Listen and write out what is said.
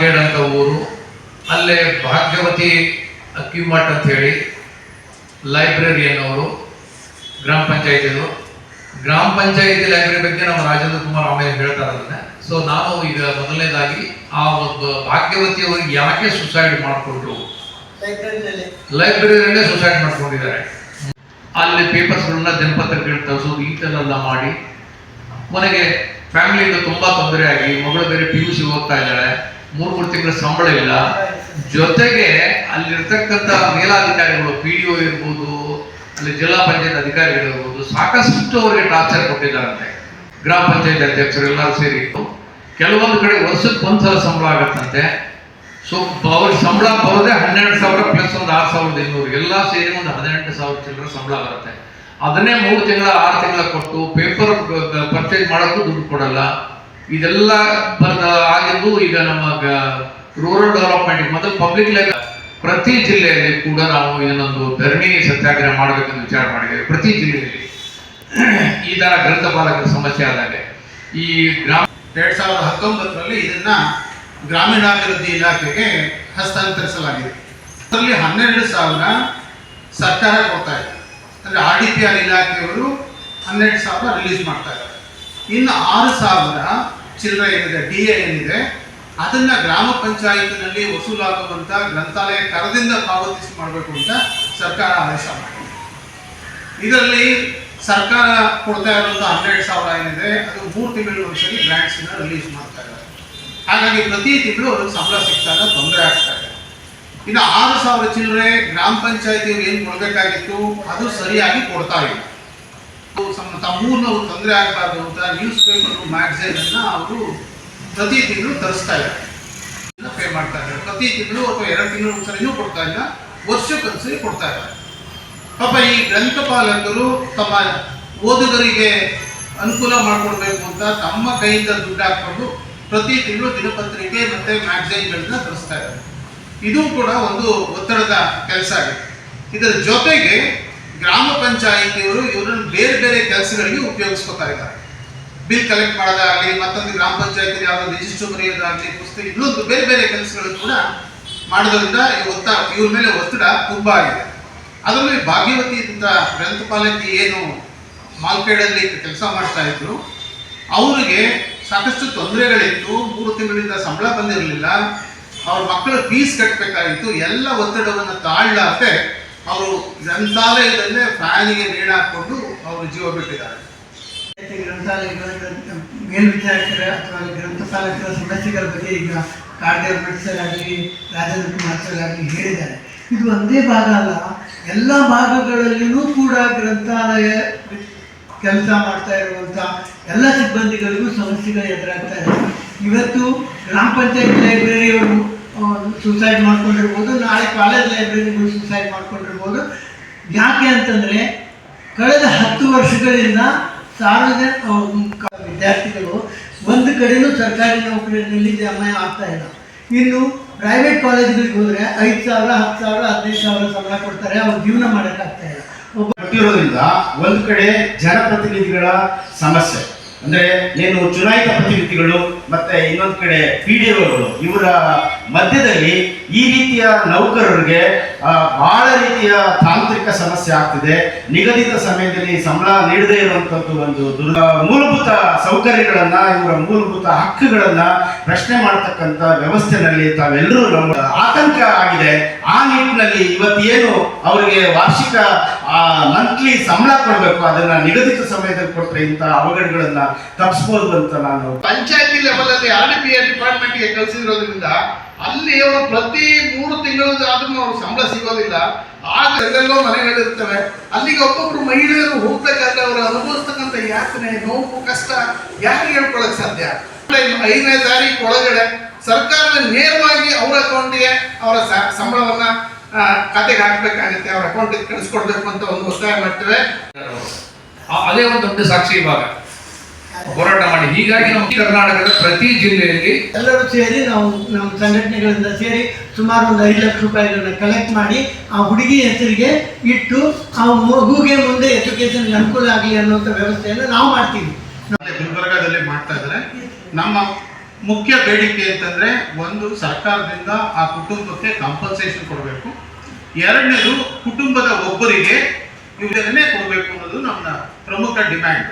ಮಾಲ್ಕೇಡ್ ಅಂತ ಊರು. ಅಲ್ಲೇ ಭಾಗ್ಯವತಿ ಅಕ್ಕಿಮಠ್ ಅಂತ ಹೇಳಿ ಲೈಬ್ರರಿಯನ್ ಅವರು ಗ್ರಾಮ ಪಂಚಾಯತಿದು. ಗ್ರಾಮ ಪಂಚಾಯತಿ ಲೈಬ್ರರಿ ಬಗ್ಗೆ ನಮ್ಮ ರಾಜೇಂದ್ರ ಕುಮಾರ್ ಆಮೇಲೆ ಹೇಳ್ತಾರೆ ಅದನ್ನ. ಸೊ ನಾನು ಈಗ ಮೊದಲನೇದಾಗಿ ಆ ಒಂದು ಭಾಗ್ಯವತಿ ಅವರಿಗೆ ಯಾಕೆ ಸುಸೈಡ್ ಮಾಡಿಕೊಂಡ್ರು? ಲೈಬ್ರರಿಯಲ್ಲೇ. ಸುಸೈಡ್ ಮಾಡ್ಕೊಂಡಿದ್ದಾರೆ. ಅಲ್ಲಿ ಪೇಪರ್ಸ್ಗಳನ್ನ ದಿನಪತ್ರಿಕೆಗಳು ತರಿಸೋದು ಎಲ್ಲ ಮಾಡಿ. ಕೊನೆಗೆ ಫ್ಯಾಮಿಲಿಯಿಂದ ತುಂಬಾ ತೊಂದರೆ ಆಗಿ ಮಗಳು ಬೇರೆ ಪಿ ಯು ಸಿ ಹೋಗ್ತಾ ಇದ್ದಾಳೆ. ಮೂರು ಮೂರು ತಿಂಗಳ ಸಂಬಳವಿಲ್ಲ. ಜೊತೆಗೆ ಅಲ್ಲಿರ್ತಕ್ಕಂಥ ಮೇಲಾಧಿಕಾರಿಗಳು ಪಿ ಡಿ ಒ ಇರ್ಬೋದು, ಅಲ್ಲಿ ಜಿಲ್ಲಾ ಪಂಚಾಯತ್ ಅಧಿಕಾರಿಗಳಿರ್ಬೋದು ಸಾಕಷ್ಟು ಅವರಿಗೆ ಟಾರ್ಚರ್ ಕೊಟ್ಟಿದ್ದಾರಂತೆ. ಗ್ರಾಮ ಪಂಚಾಯತ್ ಅಧ್ಯಕ್ಷರು ಎಲ್ಲರೂ ಸೇರಿ. ಕೆಲವೊಂದು ಕಡೆ ವರ್ಷಕ್ಕೆ ಒಂದ್ಸಲ ಸಂಬಳ ಆಗತ್ತಂತೆ. ಸೊ ಅವ್ರಿಗೆ ಸಂಬಳ ಬರೋದೇ ಹನ್ನೆರಡು ಸಾವಿರ ಪ್ಲಸ್ ಒಂದು ಆರು ಸಾವಿರದ ಇನ್ನೂರು ಎಲ್ಲ ಸೇರಿ ಒಂದು ಹದಿನೆಂಟು ಸಾವಿರ ಚಿಲ್ಲರ ಸಂಬಳ ಬರುತ್ತೆ ಅದನ್ನೇ ಮೂರು ತಿಂಗಳ, ಆರು ತಿಂಗಳ ಕೊಟ್ಟು ಪೇಪರ್ ಪರ್ಚೇಸ್ ಮಾಡೋಕ್ಕೂ ದುಡ್ಡು ಕೊಡಲ್ಲ. ಇದೆಲ್ಲ ಬಂದ ಆಗಿದ್ದು ಈಗ ನಮ್ಮ ರೂರಲ್ ಡೆವಲಪ್ಮೆಂಟ್ ಮತ್ತು ಪಬ್ಲಿಕ್ ಲೆವೆಲ್ ಪ್ರತಿ ಜಿಲ್ಲೆಯಲ್ಲಿ ಕೂಡ ನಾವು ಏನೊಂದು ಧರಣಿ ಸತ್ಯಾಗ್ರಹ ಮಾಡಬೇಕೆಂದು ವಿಚಾರ ಮಾಡಿದ್ದೇವೆ ಪ್ರತಿ ಜಿಲ್ಲೆಯಲ್ಲಿ. ಈ ತರ ಗ್ರಂಥಪಾಲಕರ ಸಮಸ್ಯೆ ಆದಾಗ ಈ ಗ್ರಾಮ ಎರಡ್ ಸಾವಿರದ ಹತ್ತೊಂಬತ್ತರಲ್ಲಿ ಇದನ್ನ ಗ್ರಾಮೀಣಾಭಿವೃದ್ಧಿ ಇಲಾಖೆಗೆ ಹಸ್ತಾಂತರಿಸಲಾಗಿದೆ. ಅದರಲ್ಲಿ ಹನ್ನೆರಡು ಸಾವಿರ ಸರ್ಕಾರ ಕೊಡ್ತಾ ಇದೆ. ಅಂದ್ರೆ ಆರ್ ಡಿ ಪಿ ಆರ್ ಇಲಾಖೆಯವರು ಹನ್ನೆರಡು ಸಾವಿರ ರಿಲೀಸ್ ಮಾಡ್ತಾ ಇದ್ದಾರೆ. ಇನ್ನು ಆರು ಸಾವಿರ ಚಿಲ್ಲರೆ ಏನಿದೆ ಡಿ ಎ ಏನಿದೆ ಅದನ್ನ ಗ್ರಾಮ ಪಂಚಾಯತ್ನಲ್ಲಿ ವಸೂಲಾಗುವಂತ ಗ್ರಂಥಾಲಯ ಕರದಿಂದ ಪಾವತಿಸಿ ಮಾಡಬೇಕು ಅಂತ ಸರ್ಕಾರ ಆದೇಶ ಮಾಡಿದೆ. ಇದರಲ್ಲಿ ಸರ್ಕಾರ ಕೊಡ್ತಾ ಇರುವಂತ ಹನ್ನೆರಡು ಸಾವಿರ ಏನಿದೆ, ಅದು ಮೂರು ತಿಂಗಳು ವರ್ಷದಲ್ಲಿ ಗ್ರಾಂಟ್ಸ್ ರಿಲೀಸ್ ಮಾಡ್ತಾ ಇದ್ದಾರೆ. ಹಾಗಾಗಿ ಪ್ರತಿ ತಿಂಗಳು ಅವ್ರಿಗೆ ಸಂಬಳ ಸಿಕ್ತಾಗ ತೊಂದರೆ ಆಗ್ತಾ ಇದೆ. ಇನ್ನು ಆರು ಸಾವಿರ ಚಿಲ್ಲರೆ ಗ್ರಾಮ ಪಂಚಾಯತಿ ಏನು ಕೊಡಬೇಕಾಗಿತ್ತು, ಅದು ಸರಿಯಾಗಿ ಕೊಡ್ತಾ ಇಲ್ಲ. ತಮ್ಮೂರಿನವ್ರು ತೊಂದರೆ ಆಗಬಾರ್ದು ಅಂತ ನ್ಯೂಸ್ ಪೇಪರ್ ಮ್ಯಾಗಝೈನ್ ಅನ್ನ ಅವರು ಪ್ರತಿ ತಿಂಗಳು ತರಿಸ್ತಾ ಇದ್ದಾರೆ. ಪೇ ಮಾಡ್ತಾ ಇದ್ದಾರೆ. ಪ್ರತಿ ತಿಂಗಳು ಅಥವಾ ಎರಡು ತಿಂಗಳು ಒಂದ್ಸರಿನೂ ಕೊಡ್ತಾ ಇಲ್ಲ. ವರ್ಷಕ್ಕೊಂದ್ಸರಿ ಕೊಡ್ತಾ ಇದ್ದಾರೆ. ಪಾಪ ಈ ಗ್ರಂಥಪಾಲಕರು ತಮ್ಮ ಓದುಗರಿಗೆ ಅನುಕೂಲ ಮಾಡಿಕೊಡ್ಬೇಕು ಅಂತ ತಮ್ಮ ಕೈಯಿಂದ ದುಡ್ಡು ಹಾಕ್ಕೊಂಡು ಪ್ರತಿ ತಿಂಗಳು ದಿನಪತ್ರಿಕೆ ಮತ್ತೆ ಮ್ಯಾಗ್ಝೈನ್ಗಳನ್ನ ತರಿಸ್ತಾ ಇದ್ದಾರೆ. ಇದು ಕೂಡ ಒಂದು ಒತ್ತಡದ ಕೆಲಸ ಆಗಿದೆ. ಇದರ ಜೊತೆಗೆ ಗ್ರಾಮ ಪಂಚಾಯಿತಿಯವರು ಇವರನ್ನು ಬೇರೆ ಬೇರೆ ಕೆಲಸಗಳಿಗೆ ಉಪಯೋಗಿಸ್ಕೊತಾ ಇದ್ದಾರೆ. ಬಿಲ್ ಕಲೆಕ್ಟ್ ಮಾಡೋದಾಗಲಿ ಮತ್ತೊಂದು ಗ್ರಾಮ ಪಂಚಾಯತಿ ಯಾವುದೋ ರಿಜಿಸ್ಟರ್ ಬರೆಯೋದಾಗಲಿ ಪುಸ್ತಕ ಇನ್ನೊಂದು ಬೇರೆ ಬೇರೆ ಕೆಲಸಗಳು ಕೂಡ ಮಾಡೋದ್ರಿಂದ ಒತ್ತ, ಇವ್ರ ಮೇಲೆ ಒತ್ತಡ ತುಂಬ ಆಗಿದೆ. ಅದರಲ್ಲಿ ಭಾಗ್ಯವತಿ ಅಂತ ಗ್ರಂಥಪಾಲಕಿ ಏನು ಮಾಲ್ಪೇಡಲ್ಲಿ ಕೆಲಸ ಮಾಡ್ತಾ ಇದ್ರು. ಅವರಿಗೆ ಸಾಕಷ್ಟು ತೊಂದರೆಗಳಿತ್ತು. ಮೂರು ತಿಂಗಳಿಂದ ಸಂಬಳ ಬಂದಿರಲಿಲ್ಲ. ಅವ್ರ ಮಕ್ಕಳ ಫೀಸ್ ಕಟ್ಟಬೇಕಾಗಿತ್ತು ಎಲ್ಲ ಒತ್ತಡವನ್ನು ತಾಳಲಾರ್ದೆ ಅವರು ಗ್ರಂಥಾಲಯದಲ್ಲೇ ಫ್ಯಾನಿಗೆ ನೇಣು ಹಾಕೊಂಡು ಅವರು ಜೀವ ಬಿಟ್ಟಿದ್ದಾರೆ. ಗ್ರಂಥಾಲಯಗಳ ಗ್ರಂಥ- ಮೇಲ್ವಿಚಾರಕರ ಅಥವಾ ಗ್ರಂಥಪಾಲಕರ ಸಮಸ್ಯೆಗಳ ಬಗ್ಗೆ ಈಗ ಕಾಡ್ದೇವ್ ಆಗಲಿ ರಾಜೇಂದ್ರ ಕುಮಾರ್ ಸರ್ ಆಗಲಿ ಹೇಳಿದ್ದಾರೆ. ಇದು ಒಂದೇ ಭಾಗ ಅಲ್ಲ, ಎಲ್ಲ ಭಾಗಗಳಲ್ಲಿಯೂ ಕೂಡ ಗ್ರಂಥಾಲಯ ಕೆಲಸ ಮಾಡ್ತಾ ಇರುವಂಥ ಎಲ್ಲ ಸಿಬ್ಬಂದಿಗಳಿಗೂ ಸಮಸ್ಯೆಗಳು ಎದುರಾಗ್ತಾ ಇದೆ. ಇವತ್ತು ಗ್ರಾಮ ಪಂಚಾಯತ್ ಲೈಬ್ರರಿಯವರು ಸೂಸೈಡ್ ಮಾಡ್ಕೊಂಡಿರ್ಬೋದು, ನಾಳೆ ಕಾಲೇಜ್ ಲೈಬ್ರರಿಗೂ ಸುಸೈಡ್ ಮಾಡ್ಕೊಂಡಿರ್ಬೋದು. ಯಾಕೆ ಅಂತಂದರೆ, ಕಳೆದ ಹತ್ತು ವರ್ಷಗಳಿಂದ ಸಾರ್ವಜನಿಕ ವಿದ್ಯಾರ್ಥಿಗಳು ಒಂದು ಕಡೆಯೂ ಸರ್ಕಾರಿ ನೌಕರಿಯಲ್ಲಿ ಜಮಾ ಆಗ್ತಾ ಇಲ್ಲ. ಇನ್ನು ಪ್ರೈವೇಟ್ ಕಾಲೇಜ್ಗಳಿಗೆ ಹೋದರೆ ಐದು ಸಾವಿರ, ಹತ್ತು ಸಾವಿರ, ಹದಿನೈದು ಸಾವಿರ ಸಂಬಳ ಕೊಡ್ತಾರೆ, ಅವ್ರು ಜೀವನ ಮಾಡೋಕ್ಕಾಗ್ತಾ ಇಲ್ಲ. ಒಬ್ಬ ಕೊಟ್ಟಿರೋದ್ರಿಂದ ಒಂದು ಕಡೆ ಜನಪ್ರತಿನಿಧಿಗಳ ಸಮಸ್ಯೆ. ಅಂದ್ರೆ ಏನು ಚುನಾಯಿತ ಪ್ರತಿನಿಧಿಗಳು ಮತ್ತೆ ಇನ್ನೊಂದು ಕಡೆ ಪಿ ಡಿ ಒಗಳು ಇವರ ಮಧ್ಯದಲ್ಲಿ ಈ ರೀತಿಯ ನೌಕರರಿಗೆ ಬಹಳ ರೀತಿಯ ತಾಂತ್ರಿಕ ಸಮಸ್ಯೆ ಆಗ್ತಿದೆ. ನಿಗದಿತ ಸಮಯದಲ್ಲಿ ಸಂಬಳ ನೀಡದೇ ಇರುವಂತದ್ದು ಒಂದು ಮೂಲಭೂತ ಸೌಕರ್ಯಗಳನ್ನ, ಇವರ ಮೂಲಭೂತ ಹಕ್ಕುಗಳನ್ನ ಪ್ರಶ್ನೆ ಮಾಡತಕ್ಕಂತ ವ್ಯವಸ್ಥೆನಲ್ಲಿ ತಾವೆಲ್ಲರೂ ನಮ್ಮ ಆತಂಕ ಆಗಿದೆ. ಆ ನಿಟ್ಟಿನಲ್ಲಿ ಇವತ್ತೇನು ಅವರಿಗೆ ವಾರ್ಷಿಕ ಮಂತ್ಲಿ ಸಂಬಳ ಕೊಡಬೇಕು ಅದನ್ನ ನಿಗದಿತ ಸಮಯದಲ್ಲಿ ಕೊಟ್ಟರೆ ಇಂಥ ಅವಘಡಗಳನ್ನ ತಪ್ಪಿಸಬಹುದು ಅಂತ ನಾನು ಪಂಚಾಯತಿ ಲೆವೆಲ್ ಅಲ್ಲಿ ಆರ್ ಡಿ ಪಿ ಡಿಪಾರ್ಟ್ಮೆಂಟ್ಗೆ ಕಳಿಸಿರೋದ್ರಿಂದ ಅಲ್ಲಿ ಅವರು ಪ್ರತಿ ಮೂರು ತಿಂಗಳು ಆದ್ರೂ ಅವ್ರು ಸಂಬಳ ಸಿಗೋದಿಲ್ಲ. ಆಗ ಎಲ್ಲೆಲ್ಲೋ ಮನೆಗಳಿರ್ತವೆ. ಅಲ್ಲಿಗೆ ಒಬ್ಬೊಬ್ರು ಮಹಿಳೆಯರು ಹೋಗ್ಬೇಕಾದ್ರೆ ಅವರು ಅನುಭವಿಸ್ತಕ್ಕಂಥ ಯಾತನೆ ನೋವು ಕಷ್ಟ ಯಾರು ಹೇಳ್ಕೊಳಕ್ ಸಾಧ್ಯ? ಐದನೇ ತಾರೀಕು ಒಳಗಡೆ ಸರ್ಕಾರದ ನೇರವಾಗಿ ಅವರ ಅಕೌಂಟ್ಗೆ ಅವರ ಸಂಬಳವನ್ನ ಆ, ಖಾತೆಗೆ ಹಾಕ್ಬೇಕಾಗುತ್ತೆ ಅವ್ರ ಅಕೌಂಟಿಗೆ ಕಳಿಸ್ಕೊಡ್ಬೇಕು ಅಂತ ಒಂದು ಒತ್ತಾಯ ಮಾಡ್ತೇವೆ. ಅದೇ ಒಂದು ದೊಡ್ಡ ಸಾಕ್ಷಿ ಇವಾಗ. ಹೋರಾಟ ಮಾಡಿ. ಹೀಗಾಗಿ ನಮ್ಮ ಕರ್ನಾಟಕದ ಪ್ರತಿ ಜಿಲ್ಲೆಯಲ್ಲಿ ಎಲ್ಲರೂ ಸೇರಿ ನಾವು ನಮ್ಮ ಸಂಘಟನೆಗಳಿಂದ ಸೇರಿ ಸುಮಾರು ಒಂದು ಐದು ಲಕ್ಷ ರೂಪಾಯಿಗಳನ್ನ ಕಲೆಕ್ಟ್ ಮಾಡಿ ಆ ಹುಡುಗಿ ಹೆಸರಿಗೆ ಇಟ್ಟು ಆ ಮಗುಗೆ ಮುಂದೆ ಎಜುಕೇಶನ್ ಅನುಕೂಲ ಆಗಲಿ ಅನ್ನುವಂಥ ವ್ಯವಸ್ಥೆಯನ್ನು ನಾವು ಮಾಡ್ತೀವಿ. ಗುಲ್ಬರ್ಗಾದಲ್ಲಿ ಮಾಡ್ತಾ ಇದ್ದಾರೆ. ನಮ್ಮ ಮುಖ್ಯ ಬೇಡಿಕೆ ಅಂತಂದ್ರೆ ಒಂದು ಸರ್ಕಾರದಿಂದ ಆ ಕುಟುಂಬಕ್ಕೆ ಕಾಂಪನ್ಸೇಷನ್ ಕೊಡಬೇಕು. ಎರಡನೇದು ಕುಟುಂಬದ ಒಬ್ಬರಿಗೆ ಕೊಡಬೇಕು ಅನ್ನೋದು ನಮ್ಮ ಪ್ರಮುಖ ಡಿಮ್ಯಾಂಡ್